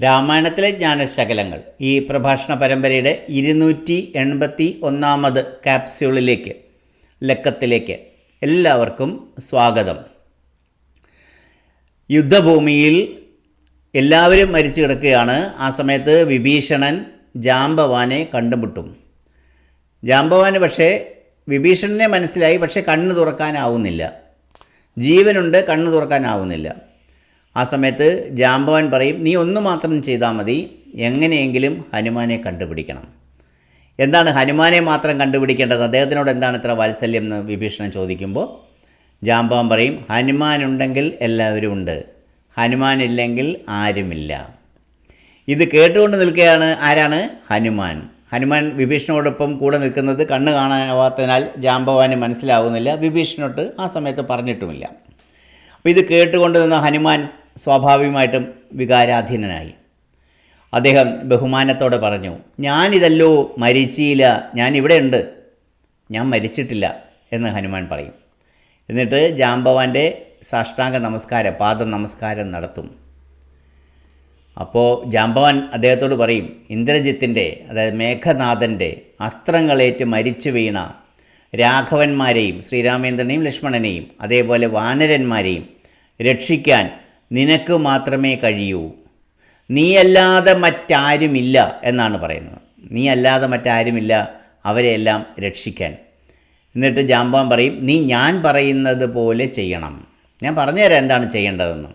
രാമായണത്തിലെ ജ്ഞാനശകലങ്ങൾ ഈ പ്രഭാഷണ പരമ്പരയുടെ ഇരുന്നൂറ്റി എൺപത്തി ഒന്നാമത് ക്യാപ്സ്യൂളിലേക്ക് ലക്കത്തിലേക്ക് എല്ലാവർക്കും സ്വാഗതം. യുദ്ധഭൂമിയിൽ എല്ലാവരും മരിച്ചു കിടക്കുകയാണ്. ആ സമയത്ത് വിഭീഷണൻ ജാമ്പവാനെ കണ്ടുമുട്ടും. ജാമ്പവാന് പക്ഷേ വിഭീഷണനെ മനസ്സിലായി പക്ഷേ കണ്ണ് തുറക്കാനാവുന്നില്ല. ജീവനുണ്ട് കണ്ണ് തുറക്കാനാവുന്നില്ല. ആ സമയത്ത് ജാമ്പവാൻ പറയും നീ ഒന്ന് മാത്രം ചെയ്താൽ മതി. എങ്ങനെയെങ്കിലും ഹനുമാനെ കണ്ടുപിടിക്കണം. എന്താണ് ഹനുമാനെ മാത്രം കണ്ടുപിടിക്കേണ്ടത്? അദ്ദേഹത്തിനോട് എന്താണ് ഇത്ര വാത്സല്യം എന്ന് വിഭീഷണൻ ചോദിക്കുമ്പോൾ ജാമ്പവാൻ പറയും ഹനുമാനുണ്ടെങ്കിൽ എല്ലാവരും ഉണ്ട്. ഹനുമാനില്ലെങ്കിൽ ആരുമില്ല. ഇത് കേട്ടുകൊണ്ട് നിൽക്കുകയാണ് ആരാണ്? ഹനുമാൻ. ഹനുമാൻ വിഭീഷണോടൊപ്പം കൂടെ നിൽക്കുന്നത് കണ്ണ് കാണാനാവാത്തതിനാൽ ജാമ്പവാന് മനസ്സിലാവുന്നില്ല. വിഭീഷണോട്ട് ആ സമയത്ത് പറഞ്ഞിട്ടുമില്ല. അപ്പോൾ ഇത് കേട്ടുകൊണ്ട് നിന്ന ഹനുമാൻ സ്വാഭാവികമായിട്ടും വികാരാധീനനായി. അദ്ദേഹം ബഹുമാനത്തോടെ പറഞ്ഞു ഞാനിതല്ലോ മരിച്ചില്ല ഞാൻ ഇവിടെ ഉണ്ട് ഞാൻ മരിച്ചിട്ടില്ല എന്ന് ഹനുമാൻ പറയും. എന്നിട്ട് ജാമ്പവാന്റെ സാഷ്ടാംഗ നമസ്കാരം പാദ നമസ്കാരം നടത്തും. അപ്പോൾ ജാംബവാൻ അദ്ദേഹത്തോട് പറയും ഇന്ദ്രജിത്തിന്റെ അതായത് മേഘനാഥന്റെ അസ്ത്രങ്ങളേറ്റ് മരിച്ചു വീണ രാഘവന്മാരെയും ശ്രീരാമേന്ദ്രനെയും ലക്ഷ്മണനെയും അതേപോലെ വാനരന്മാരെയും രക്ഷിക്കാൻ നിനക്ക് മാത്രമേ കഴിയൂ. നീയല്ലാതെ മറ്റാരുമില്ല എന്നാണ് പറയുന്നത്. നീ അല്ലാതെ മറ്റാരുമില്ല അവരെയെല്ലാം രക്ഷിക്കാൻ. എന്നിട്ട് ജാമ്പാൻ പറയും നീ ഞാൻ പറയുന്നത് പോലെ ചെയ്യണം. ഞാൻ പറഞ്ഞുതരാം എന്താണ് ചെയ്യേണ്ടതെന്ന്.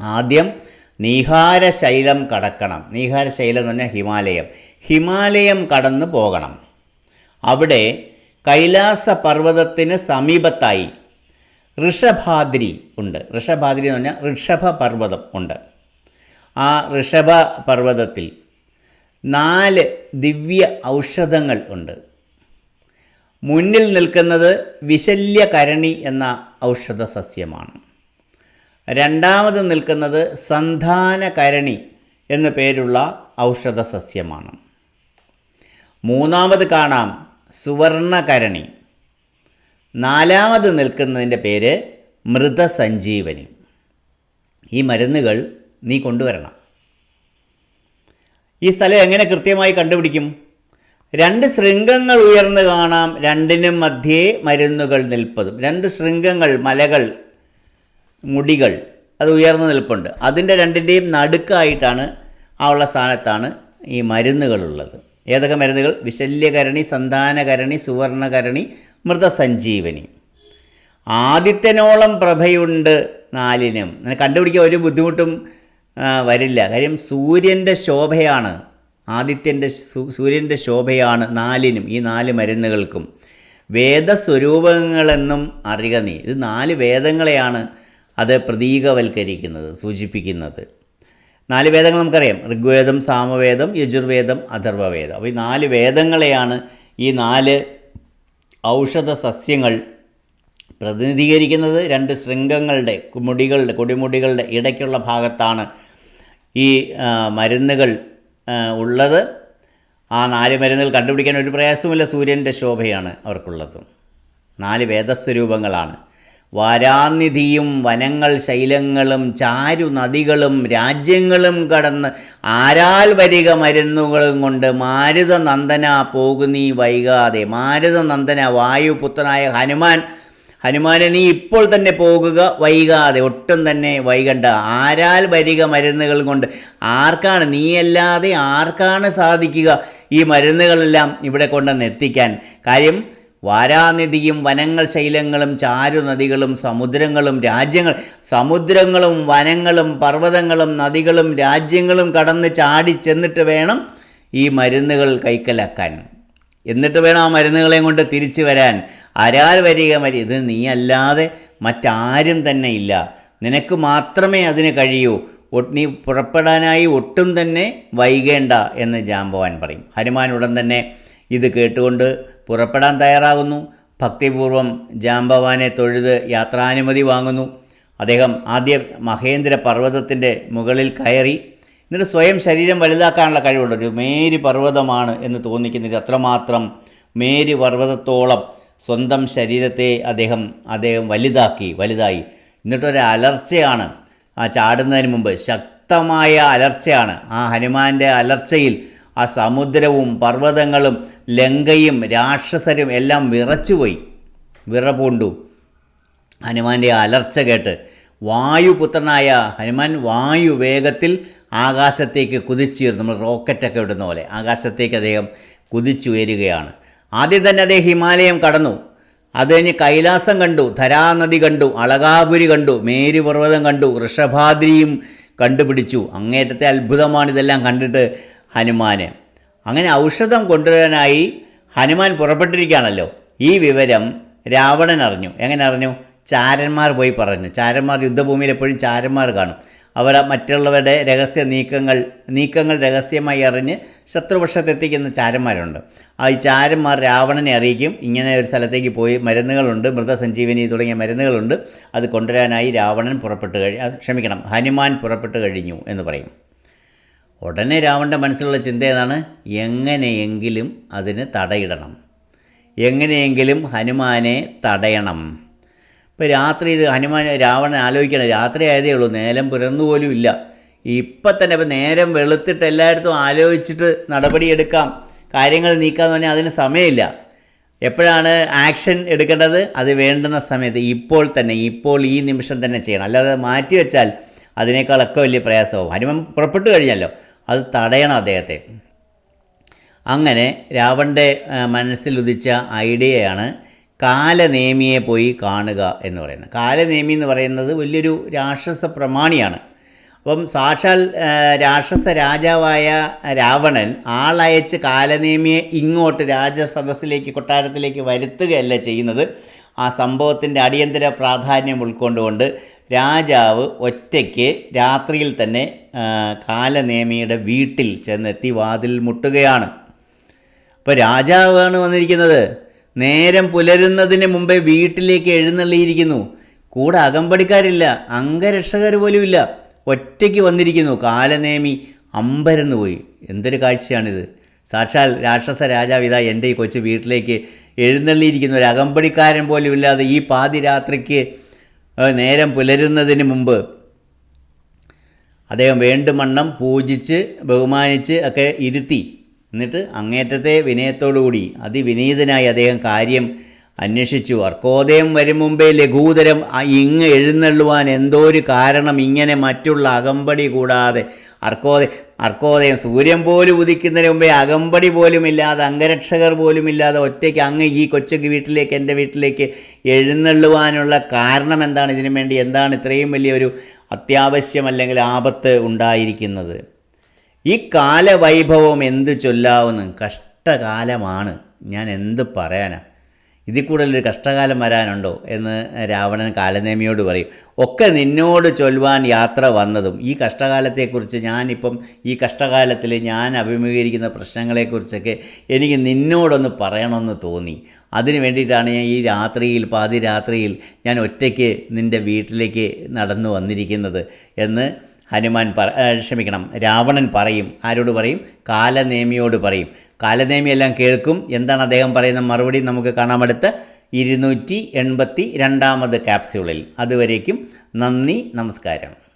ആദ്യം നീഹാരശൈലം കടക്കണം. നീഹാരശൈലം എന്ന് പറഞ്ഞാൽ ഹിമാലയം. ഹിമാലയം കടന്നു പോകണം. അവിടെ കൈലാസ പർവതത്തിന് സമീപത്തായി ഋഷഭാദ്രി ഉണ്ട്. ഋഷഭാദ്രി എന്ന് പറഞ്ഞാൽ ഋഷഭ പർവതം ഉണ്ട്. ആ ഋഷഭ പർവതത്തിൽ നാല് ദിവ്യ ഔഷധങ്ങൾ ഉണ്ട്. മുന്നിൽ നിൽക്കുന്നത് വിശല്യകരണി എന്ന ഔഷധ സസ്യമാണ് രണ്ടാമത് നിൽക്കുന്നത് സന്ധാനകരണി എന്നു പേരുള്ള ഔഷധ സസ്യമാണ് മൂന്നാമത് കാണാം സുവർണകരണി. നാലാമത് നിൽക്കുന്നതിന്റെ പേര് മൃതസഞ്ജീവനി. ഈ മരുന്നുകൾ നീ കൊണ്ടുവരണം. ഈ സ്ഥലം എങ്ങനെ കൃത്യമായി കണ്ടുപിടിക്കും? രണ്ട് ശൃംഗങ്ങൾ ഉയർന്നു കാണാം രണ്ടിനും മധ്യേ മരുന്നുകൾ നിൽപ്പതും. രണ്ട് ശൃംഗങ്ങൾ മലകൾ മുടികൾ അത് ഉയർന്നു നിൽപ്പുണ്ട്. അതിന്റെ രണ്ടിന്റെയും നടുക്കായിട്ടാണ് ആ ഉള്ള സ്ഥാനത്താണ് ഈ മരുന്നുകളുള്ളത് ഏതൊക്കെ മരുന്നുകൾ? വിശല്യകരണി സന്താനകരണി സുവർണകരണി മൃതസഞ്ജീവനി. ആദിത്യനോളം പ്രഭയുണ്ട് നാലിനും. കണ്ടുപിടിക്കാൻ ഒരു ബുദ്ധിമുട്ടും വരില്ല. കാര്യം സൂര്യന്റെ ശോഭയാണ്. ആദിത്യന്റെ സൂര്യന്റെ ശോഭയാണ് നാലിനും ഈ നാല് മരുന്നുകൾക്കും. വേദസ്വരൂപങ്ങളെന്നും അറിയുക നീ. ഇത് നാല് വേദങ്ങളെയാണ് അത് പ്രതീകവൽക്കരിക്കുന്നത് സൂചിപ്പിക്കുന്നത്. നാല് വേദങ്ങൾ നമുക്കറിയാം. ഋഗ്വേദം സാമവേദം യജുർവേദം അഥർവവേദം. അപ്പോൾ ഈ നാല് വേദങ്ങളെയാണ് ഈ നാല് ഔഷധ സസ്യങ്ങൾ പ്രതിനിധീകരിക്കുന്നത്. രണ്ട് ശൃംഗങ്ങളുടെ മുടികളുടെ കൊടിമുടികളുടെ ഇടയ്ക്കുള്ള ഭാഗത്താണ് ഈ മരുന്നുകൾ ഉള്ളത്. ആ നാല് മരുന്നുകൾ കണ്ടുപിടിക്കാൻ ഒരു പ്രയാസവുമില്ല. സൂര്യന്റെ ശോഭയാണ് അവർക്കുള്ളത്. നാല് വേദസ്വരൂപങ്ങളാണ്. വാരാനിധിയും വനങ്ങൾ ശൈലങ്ങളും ചാരു നദികളും രാജ്യങ്ങളും കടന്ന് ആരാൽ വരിക മരുന്നുകളും കൊണ്ട് മാരുത നന്ദന പോകുന്നീ വൈകാതെ. മാരുത നന്ദന വായുപുത്രനായ ഹനുമാൻ. ഹനുമാനെ നീ ഇപ്പോൾ തന്നെ പോകുക വൈകാതെ. ഒട്ടും തന്നെ വൈകണ്ട. ആരാൽ വരിക മരുന്നുകൾ കൊണ്ട്? ആർക്കാണ്? നീയല്ലാതെ ആർക്കാണ് സാധിക്കുക ഈ മരുന്നുകളെല്ലാം ഇവിടെ കൊണ്ടുവന്ന് എത്തിക്കാൻ? കാര്യം വാരാനിധിയും വനങ്ങൾ ശൈലങ്ങളും ചാരുനദികളും സമുദ്രങ്ങളും രാജ്യങ്ങൾ സമുദ്രങ്ങളും വനങ്ങളും പർവതങ്ങളും നദികളും രാജ്യങ്ങളും കടന്ന് ചാടി ചെന്നിട്ട് വേണം ഈ മരുന്നുകൾ കൈക്കലാക്കാൻ. എന്നിട്ട് വേണം ആ മരുന്നുകളെയും കൊണ്ട് തിരിച്ചു വരാൻ. ആരാൽ വരിക മരി ഇത് നീ അല്ലാതെ മറ്റാരും തന്നെ ഇല്ല. നിനക്ക് മാത്രമേ അതിന് കഴിയൂ. നീ പുറപ്പെടാനായി ഒട്ടും തന്നെ വൈകേണ്ട എന്ന് ജാമ്പവാൻ പറയും. ഹനുമാൻ ഉടൻ തന്നെ ഇത് കേട്ടുകൊണ്ട് പുറപ്പെടാൻ തയ്യാറാകുന്നു. ഭക്തിപൂർവം ജാമ്പവാനെ തൊഴുത് യാത്രാനുമതി വാങ്ങുന്നു. അദ്ദേഹം ആദ്യം മഹേന്ദ്ര പർവതത്തിന്റെ മുകളിൽ കയറി. എന്നിട്ട് സ്വയം ശരീരം വലുതാക്കാനുള്ള കഴിവുണ്ട്. ഒരു മേരി പർവതമാണ് എന്ന് തോന്നിക്കുന്നത് അത്രമാത്രം മേരി പർവതത്തോളം സ്വന്തം ശരീരത്തെ അദ്ദേഹം അദ്ദേഹം വലുതാക്കി വലുതായി. എന്നിട്ടൊരു അലർച്ചയാണ്. ആ ചാടുന്നതിന് മുമ്പ് ശക്തമായ അലർച്ചയാണ്. ആ ഹനുമാന്റെ അലർച്ചയിൽ ആ സമുദ്രവും പർവതങ്ങളും ലങ്കയും രാക്ഷസരും എല്ലാം വിറച്ചുപോയി. വിറപൂണ്ടു ഹനുമാന്റെ അലർച്ച കേട്ട് വായുപുത്രനായ ഹനുമാൻ വായു വേഗത്തിൽ ആകാശത്തേക്ക് കുതിച്ചുയർന്നു നമ്മൾ റോക്കറ്റൊക്കെ വിടുന്ന പോലെ ആകാശത്തേക്ക് അദ്ദേഹം കുതിച്ചുയരുകയാണ്. ആദ്യം തന്നെ അദ്ദേഹം ഹിമാലയം കടന്നു. അത് കഴിഞ്ഞ് കൈലാസം കണ്ടു ധരാനദി കണ്ടു അളകാപുരി കണ്ടു മേരുപർവതം കണ്ടു വൃഷഭാദ്രിയും കണ്ടുപിടിച്ചു. അങ്ങേറ്റത്തെ അത്ഭുതമാണ് ഇതെല്ലാം കണ്ടിട്ട് ഹനുമാന്. അങ്ങനെ ഔഷധം കൊണ്ടുവരാനായി ഹനുമാൻ പുറപ്പെട്ടിരിക്കുകയാണല്ലോ. ഈ വിവരം രാവണൻ അറിഞ്ഞു. എങ്ങനെ അറിഞ്ഞു? ചാരന്മാർ പോയി പറഞ്ഞു. ചാരന്മാർ യുദ്ധഭൂമിയിൽ എപ്പോഴും ചാരന്മാർ കാണും. അവർ മറ്റുള്ളവരുടെ രഹസ്യ നീക്കങ്ങൾ നീക്കങ്ങൾ രഹസ്യമായി അറിഞ്ഞ് ശത്രുപക്ഷത്തെത്തിക്കുന്ന ചാരന്മാരുണ്ട്. ആ ഈ ചാരന്മാർ രാവണനെ അറിയിക്കും. ഇങ്ങനെ ഒരു സ്ഥലത്തേക്ക് പോയി മരുന്നുകളുണ്ട് മൃതസഞ്ജീവനി തുടങ്ങിയ മരുന്നുകളുണ്ട്. അത് കൊണ്ടുവരാനായി രാവണൻ പുറപ്പെട്ട് കഴി ക്ഷമിക്കണം. ഹനുമാൻ പുറപ്പെട്ട് കഴിഞ്ഞു എന്ന് പറയും. ഉടനെ രാവണന്റെ മനസ്സിലുള്ള ചിന്ത ഏതാണ്? എങ്ങനെയെങ്കിലും അതിന് തടയിടണം. എങ്ങനെയെങ്കിലും ഹനുമാനെ തടയണം. ഇപ്പോൾ രാത്രിയിൽ ഹനുമാൻ രാവണൻ ആലോചിക്കണം. രാത്രി ആയതേ ഉള്ളൂ. നേരം പുലർന്നു പോലും ഇല്ല. ഇപ്പം തന്നെ ഇപ്പം നേരം വെളുത്തിട്ട് എല്ലായിടത്തും ആലോചിച്ചിട്ട് നടപടിയെടുക്കാം കാര്യങ്ങൾ നീക്കാമെന്ന് പറഞ്ഞാൽ അതിന് സമയമില്ല. എപ്പോഴാണ് ആക്ഷൻ എടുക്കേണ്ടത്? അത് വേണ്ടുന്ന സമയത്ത് ഇപ്പോൾ തന്നെ ഇപ്പോൾ ഈ നിമിഷം തന്നെ ചെയ്യണം. അല്ലാതെ മാറ്റി വെച്ചാൽ അതിനേക്കാളൊക്കെ വലിയ പ്രയാസമാവും. ഹനുമാൻ പുറപ്പെട്ടു കഴിഞ്ഞല്ലോ. അത് തടയണം അദ്ദേഹത്തെ. അങ്ങനെ രാവണന്റെ മനസ്സിലുദിച്ച ഐഡിയയാണ് കാലനേമിയെ പോയി കാണുക എന്ന് പറയുന്നത്. കാലനേമി എന്ന് പറയുന്നത് വലിയൊരു രാക്ഷസ പ്രമാണിയാണ്. അപ്പം സാക്ഷാൽ രാക്ഷസ രാജാവായ രാവണൻ ആളയച്ച് കാലനേമിയെ ഇങ്ങോട്ട് രാജസദസ്സിലേക്ക് കൊട്ടാരത്തിലേക്ക് വരുത്തുകയല്ല ചെയ്യുന്നത്. ആ സംഭവത്തിന്റെ അടിയന്തര പ്രാധാന്യം ഉൾക്കൊണ്ടുകൊണ്ട് രാജാവ് ഒറ്റയ്ക്ക് രാത്രിയിൽ തന്നെ കാലനേമിയുടെ വീട്ടിൽ ചെന്നെത്തി വാതിൽ മുട്ടുകയാണ്. അപ്പോൾ രാജാവാണ് വന്നിരിക്കുന്നത്. നേരം പുലരുന്നതിന് മുമ്പേ വീട്ടിലേക്ക് എഴുന്നള്ളിയിരിക്കുന്നു. കൂടെ അകമ്പടിക്കാരില്ല അംഗരക്ഷകർ പോലുമില്ല. ഒറ്റയ്ക്ക് വന്നിരിക്കുന്നു. കാലനേമി അമ്പരന്ന് പോയി. എന്തൊരു കാഴ്ചയാണിത്. സാക്ഷാൽ രാക്ഷസ രാജാവ് ഇതാ എന്റെ ഈ കൊച്ചു വീട്ടിലേക്ക് എഴുന്നള്ളിയിരിക്കുന്ന. ഒരു അകമ്പടിക്കാരൻ പോലും ഇല്ലാതെ ഈ പാതിരാത്രിക്ക് നേരം പുലരുന്നതിന് മുമ്പ് അദ്ദേഹം വേണ്ടുമണ്ണം പൂജിച്ച് ബഹുമാനിച്ച് ഒക്കെ ഇരുത്തി. എന്നിട്ട് അങ്ങേറ്റത്തെ വിനയത്തോടുകൂടി അതിവിനീതനായി അദ്ദേഹം കാര്യം അന്വേഷിച്ചു. അർക്കോദയം വരും മുമ്പേ ലഘൂതരം ഇങ്ങ് എഴുന്നള്ളുവാൻ എന്തോ ഒരു കാരണം ഇങ്ങനെ മറ്റുള്ള അകമ്പടി കൂടാതെ. അർക്കോദയ അർക്കോദയം സൂര്യൻ പോലും ഉദിക്കുന്നതിന് മുമ്പേ അകമ്പടി പോലും ഇല്ലാതെ അംഗരക്ഷകർ പോലും ഇല്ലാതെ ഒറ്റയ്ക്ക് അങ്ങ് ഈ കൊച്ചു വീട്ടിലേക്ക് എന്റെ വീട്ടിലേക്ക് എഴുന്നള്ളുവാനുള്ള കാരണം എന്താണ്? ഇതിനു വേണ്ടി എന്താണ് ഇത്രയും വലിയൊരു അത്യാവശ്യം അല്ലെങ്കിൽ ആപത്ത് ഉണ്ടായിരിക്കുന്നത്? ഈ കാലവൈഭവം എന്ത് ചൊല്ലാവുന്ന? കഷ്ടകാലമാണ്. ഞാൻ എന്ത് പറയാനാ? ഇതിൽ കൂടുതലൊരു കഷ്ടകാലം വരാനുണ്ടോ എന്ന് രാവണൻ കാലനേമിയോട് പറയും. ഒക്കെ നിന്നോട് ചൊൽവാൻ യാത്ര വന്നതും ഈ കഷ്ടകാലത്തെക്കുറിച്ച് ഞാനിപ്പം ഈ കഷ്ടകാലത്തിൽ ഞാൻ അഭിമുഖീകരിക്കുന്ന പ്രശ്നങ്ങളെക്കുറിച്ചൊക്കെ എനിക്ക് നിന്നോടൊന്ന് പറയണമെന്ന് തോന്നി. അതിന് വേണ്ടിയിട്ടാണ് ഞാൻ ഈ രാത്രിയിൽ പാതിരാത്രിയിൽ ഞാൻ ഒറ്റയ്ക്ക് നിന്റെ വീട്ടിലേക്ക് നടന്നു വന്നിരിക്കുന്നത് എന്ന് ഹനുമാൻ പറ ക്ഷമിക്കണം രാവണൻ പറയും ആരോട് പറയും? കാലനേമിയോട് പറയും. കാലനേമി എല്ലാം കേൾക്കും. എന്താണ് അദ്ദേഹം പറയുന്ന മറുപടി നമുക്ക് കാണാൻ അടുത്ത ഇരുന്നൂറ്റി എൺപത്തി രണ്ടാമത് ക്യാപ്സ്യൂളിൽ അതുവരേക്കും നന്ദി നമസ്കാരം.